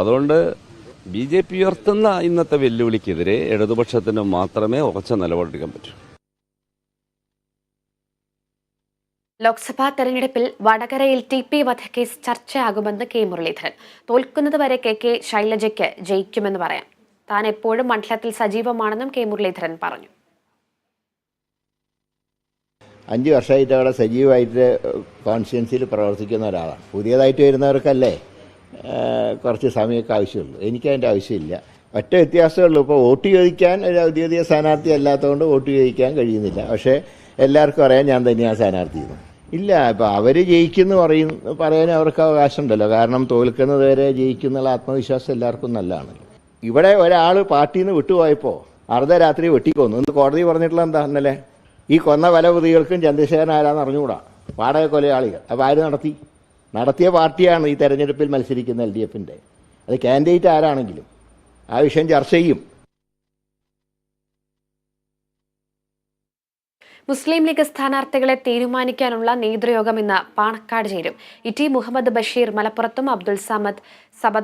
അപ്പം അതുകൊണ്ട് B J P ഉയർത്തുന്ന ഇന്നത്തെ വെല്ലുവിളിക്കെതിരെ ഇടതുപക്ഷത്തിന് മാത്രമേ ഉറച്ച നിലപാടെടുക്കാൻ പറ്റൂ. ലോക്സഭാ തെരഞ്ഞെടുപ്പിൽ വടകരയിൽ ടി പി വധക്കേസ് ചർച്ചയാകുമെന്ന് കെ മുരളീധരൻ. തോൽക്കുന്നതുവരെ കെ കെ ശൈലജയ്ക്ക് ജയിക്കുമെന്ന് പറയാം. താൻ എപ്പോഴും മണ്ഡലത്തിൽ സജീവമാണെന്നും കെ മുരളീധരൻ പറഞ്ഞു. അഞ്ച് വർഷമായിട്ട് അവിടെ സജീവമായിട്ട് കോൺസ്റ്റിറ്റ്യൻസിയിൽ പ്രവർത്തിക്കുന്ന ഒരാളാണ്. പുതിയതായിട്ട് വരുന്നവർക്കല്ലേ? കുറച്ച് സമയമൊക്കെ ആവശ്യമുള്ളൂ. എനിക്ക് അതിന്റെ ആവശ്യമില്ല. ഒറ്റ വ്യത്യാസമേ ഉള്ളൂ. ഇപ്പോൾ വോട്ട് ചോദിക്കാൻ ഒരു ഔദ്യോഗിക സ്ഥാനാർത്ഥി അല്ലാത്തതുകൊണ്ട് വോട്ട് ചോദിക്കാൻ കഴിയുന്നില്ല. പക്ഷേ എല്ലാവർക്കും അറിയാൻ ഞാൻ തന്നെയാണ് സ്ഥാനാർത്ഥി. ഇല്ല ഇപ്പോൾ അവർ ജയിക്കുന്നു പറയും പറയാൻ അവർക്ക് അവകാശമുണ്ടല്ലോ കാരണം തോൽക്കുന്നത് വരെ ജയിക്കുന്നുള്ള ആത്മവിശ്വാസം എല്ലാവർക്കും നല്ലതാണ്. ഇവിടെ ഒരാൾ പാർട്ടിയിൽ നിന്ന് വിട്ടുപോയപ്പോൾ അർദ്ധരാത്രി വെട്ടിക്കൊന്നു. ഇന്ന് കോടതി പറഞ്ഞിട്ടുള്ള എന്താ ഇന്നലെ? ഈ കൊന്ന പല പ്രതികൾക്കും ചന്ദ്രശേഖരൻ ആരാന്ന് അറിഞ്ഞുകൂടാ? വാടക കൊലയാളികൾ. അപ്പോൾ ആര് നടത്തി? നടത്തിയ പാർട്ടിയാണ് ഈ തെരഞ്ഞെടുപ്പിൽ മത്സരിക്കുന്ന എൽ ഡി എഫിന്റെ അത് കാൻഡിഡേറ്റ് ആരാണെങ്കിലും ആ വിഷയം ചർച്ച ചെയ്യും. മുസ്ലിം ലീഗ് സ്ഥാനാർത്ഥികളെ തീരുമാനിക്കാനുള്ള നേതൃയോഗം ഇന്ന് പാണക്കാട് ചേരും. ഇ ടി മുഹമ്മദ് ബഷീർ മലപ്പുറത്തും അബ്ദുൾ സമദ് സബദ